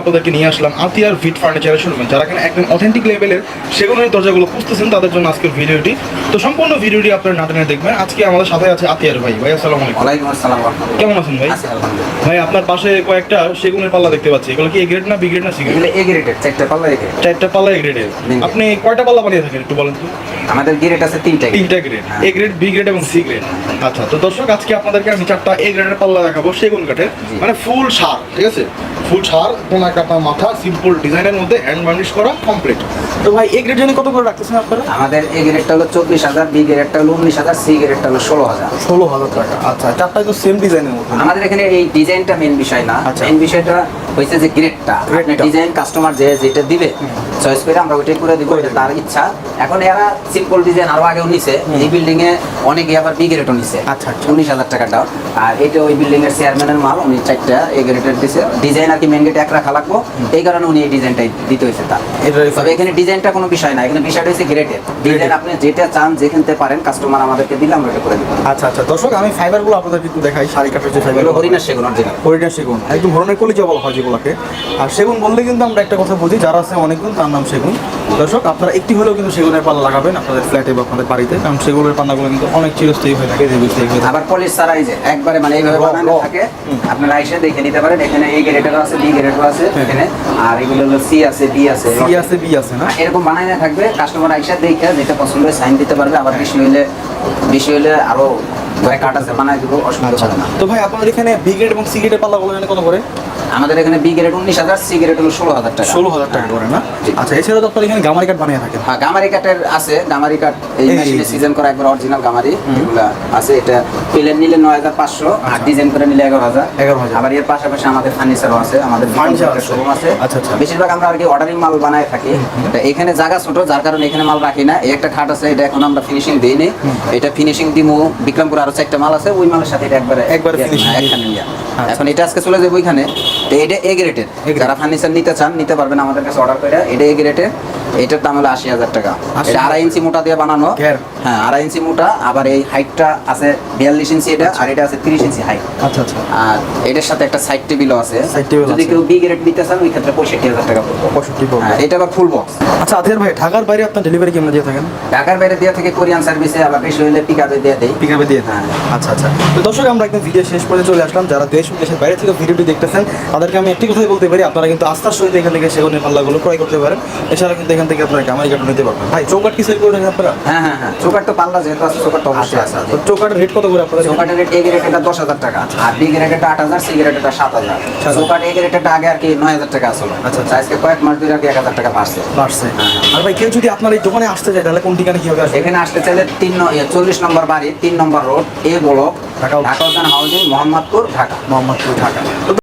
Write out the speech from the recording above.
আপনাদেরকে নিয়ে আসলাম। আতিয়ার ভিট ফার্নিচারের শোরুমে যারা এখানে একদম অথেন্টিক লেভেলের সেগুলোর দরজাগুলো খুঁজতেছেন তাদের জন্য আজকের ভিডিওটি। তো সম্পূর্ণ ভিডিওটি আপনার নাটনে দেখবেন। আজকে আমাদের সাথে আছে আতিয়ার ভাই। ভাই আসসালামু আলাইকুম। আসসালাম কেমন আছেন ভাই? ভাই আপনার পাশে কয়েকটা সেগুনের পাল্লা দেখতে পাচ্ছি। এগুলো কি এ গ্রেড না বি গ্রেড না সি গ্রেড এগুলো এ গ্রেডের চারটা পাল্লা এ grade। চারটা পাল্লা এ গ্রেডের আপনি কয়টা পাল্লা বানিয়ে থাকেন একটু বলেন তো। আমাদের গ্রেড আছে তিনটা তিনটা grade. A grade B grade এবং সি গ্রেড আচ্ছা তো দর্শক আজকে আপনাদেরকে আমি চারটা এ গ্রেডের পাল্লা দেখাবো সেগুন কাঠের মানে ফুল সার ঠিক আছে? ফুল সার কোনো একটা আপনার মাথা সিম্পল ডিজাইনের মধ্যে হ্যান্ড বার্নিশ করা কমপ্লিট তো ভাই এ গ্রেড জন্য কত করে রাখতেছেন আপনারা? আমাদের এ গ্রেডটা হলো চব্বিশ হাজার বি গ্রেডটা হলো উনিশ হাজার সি গ্রেডটা হলো ষোলো হাজার। ষোলো হাজার টাকা আচ্ছা চারটা তো সেম ডিজাইনের মধ্যে। আমাদের এখানে এই ডিজাইনটা মেন বিষয় না। আচ্ছা। মেন বিষয়টা হয়েছে যে গ্রেডটা। ডিজাইন কাস্টমার যে যেটা দিবে চয়েস করে আমরা ওইটাই করে দিব এটা তার ইচ্ছা। এখন এরা সিম্পল ডিজাইন আরও আগেও নিছে। এই বিল্ডিং এ অনেকে আবার বি গ্রেডও নিছে। আচ্ছা, আচ্ছা। উনিশ হাজার টাকাটাও আর এটা ওই বিল্ডিং এর চেয়ারম্যানের মাল উনি চারটা এ গ্রেডের দিছে। ডিজাইন আর কি মেন গেটে এক রাখা লাগবো। এই কারণে উনি এই ডিজাইনটাই দিতে হয়েছে তার। তবে এখানে ডিজাইনটা কোনো বিষয় না। এখানে বিষয়টা হচ্ছে গ্রেডের ডিজাইন আপনি যেটা চান যেখানতে পারেন কাস্টমার আমাদেরকে দিলে আমরা এটা করে দিব। আচ্ছা আচ্ছা। দর্শক আমি ফাইবারগুলো আপনাদেরকে একটু দেখাই। শাড়ি কাঠের যে ফাইবার হরিণার সেগুন অরিজিনাল হরিণা সেগুন। একদম হরণের কলিজা বলা হয় যেগুলোকে আর সেগুন বললে কিন্তু আমরা একটা কথা বুঝি যারা আছে অনেকগুণ তার নাম সেগুন। দর্শক আপনারা একটি হলেও কিন্তু সেগুনের পাল্লা লাগাবেন আপনাদের ফ্ল্যাটে বা আপনাদের বাড়িতে কারণ সেগুনের পাল্লাগুলো কিন্তু অনেক চিরস্থায়ী হয়ে থাকে দীর্ঘস্থায়ী হয়ে আবার পলিশ এই যে একবারে মানে এইভাবে বানানো থাকে আপনারা এসে দেখে নিতে পারেন। এখানে এই গ্রেডেরও আছে বি গ্রেডেরও আছে হ্যাঁ। এখানে। আর এগুলো হলো সি আছে বি আছে সি আছে বি আছে না? এরকম বানাই না থাকবে কাস্টমার আইসা দেখে যেটা পছন্দ হয় সাইন দিতে পারবে। আবার বেশি হইলে বেশি হইলে আরও ঘরে কাট আছে বানাই দিব অসুবিধা হবে না। তো ভাই আপনাদের এখানে বি গ্রেড এবং সি গ্রেডের পাল্লাগুলো কত করে? আমাদের এখানে বি গ্রেড উনিশ হাজার সি গ্রেড হলো ষোলো হাজার টাকা। ষোলো হাজার টাকা করে না? আচ্ছা এছাড়া তো আপনার এখানে গামারি কাঠ বানিয়ে থাকেন। হ্যাঁ গামারি কাঠের আছে গামারি কাঠ এই মেশিনে সিজন করা একবার অরিজিনাল গামারি এগুলা আছে এটা প্লেন নিলে নয় হাজার পাঁচশো আর ডিজাইন করে নিলে এগারো হাজার। 11,000 আবার এর পাশাপাশি আমাদের ফার্নিচারও আছে আমাদের আছে। শোরুম আছে। আচ্ছা, আচ্ছা। বেশিরভাগ আমরা আর কি অর্ডারিং মাল বানায় থাকি। এখানে জায়গা ছোট যার কারণে এখানে মাল রাখি না। এই একটা খাট আছে এটা এখন আমরা ফিনিশিং দিইনি এটা ফিনিশিং দিমু বিক্রমপুর আরও চারটা মাল আছে ওই মালের সাথে এটা একবারে একবারে ইয়ে, একখানে নিয়ে। আচ্ছা। এখন এটা আজকে চলে যাবে ওইখানে। তো এটা এ গ্রেটের যারা ফার্নিচার নিতে চান নিতে পারবেন আমাদের কাছে অর্ডার করে। এটা এ গ্রেটের এটার দাম হলো আশি হাজার টাকা। এটা আড়াই ইঞ্চি মোটা দিয়ে বানানো। হ্যাঁ আড়াই ইঞ্চি মোটা আবার এই হাইটটা আছে বিয়াল্লিশ ইঞ্চি এটা আর এটা আছে তিরিশ ইঞ্চি হাইট। আচ্ছা আচ্ছা। আর এটার সাথে একটা সাইড টেবিলও আছে। যদি কেউ বি গ্রেড নিতে চান ওই ক্ষেত্রে পঁয়ষট্টি হাজার টাকা পড়বে। পঁয়ষট্টি হ্যাঁ, এটা আবার ফুল বক্স আচ্ছা আদের ভাই ঢাকার বাইরে আপনার ডেলিভারি কেমন দিয়ে থাকেন? ঢাকার বাইরে দেওয়া থেকে কোরিয়ান সার্ভিসে আবার বেশি হলে পিক আপে দিয়ে দেয় পিকআপে দিয়ে দেন হ্যাঁ। আচ্ছা আচ্ছা। তো দর্শক আমরা একদম ভিডিও শেষ পর্যন্ত চলে আসলাম। যারা দেশ ও দেশের বাইরে থেকে ভিডিওটি দেখতেছেন তাদেরকে আমি একটি কথাই বলতে পারি আপনারা কিন্তু আস্থার সহিত এখান থেকে সেগুনের পাল্লাগুলো ক্রয় করতে পারেন। এছাড়া কিন্তু এখান থেকে আপনারা গামারি কাঠ নিতে পারবেন। ভাই চৌকাট কি সেল করে আপনারা? হ্যাঁ হ্যাঁ হ্যাঁ। চোকার তো পাল্লা যেহেতু আছে চোকার তো অবশ্যই আছে। চৌকাটের রেট কত করে আপনারা চৌকাটের রেট এ গ্রেডেরটা দশ হাজার টাকা। আর বি গ্রেডেরটা আট হাজার সি গ্রেডেরটা সাত হাজার। চৌকাট এ গ্রেডেরটা আগে আর কি নয় হাজার টাকা আসলো। আচ্ছা, আচ্ছা। আজকে কয়েক মাস ধরে আর কি এক হাজার টাকা বাড়ছে। বাড়ছে। আর ভাই কেউ যদি আপনার এই দোকানে আসতে চায় তাহলে কোন ঠিকানা কীভাবে আসবে? এখানে আসতে চাইলে তিন চল্লিশ নম্বর বাড়ি তিন number road A block Dhaka Dhaka উদ্যান হাউজিং মোহাম্মদপুর ঢাকা। মোহাম্মদপুর ঢাকা।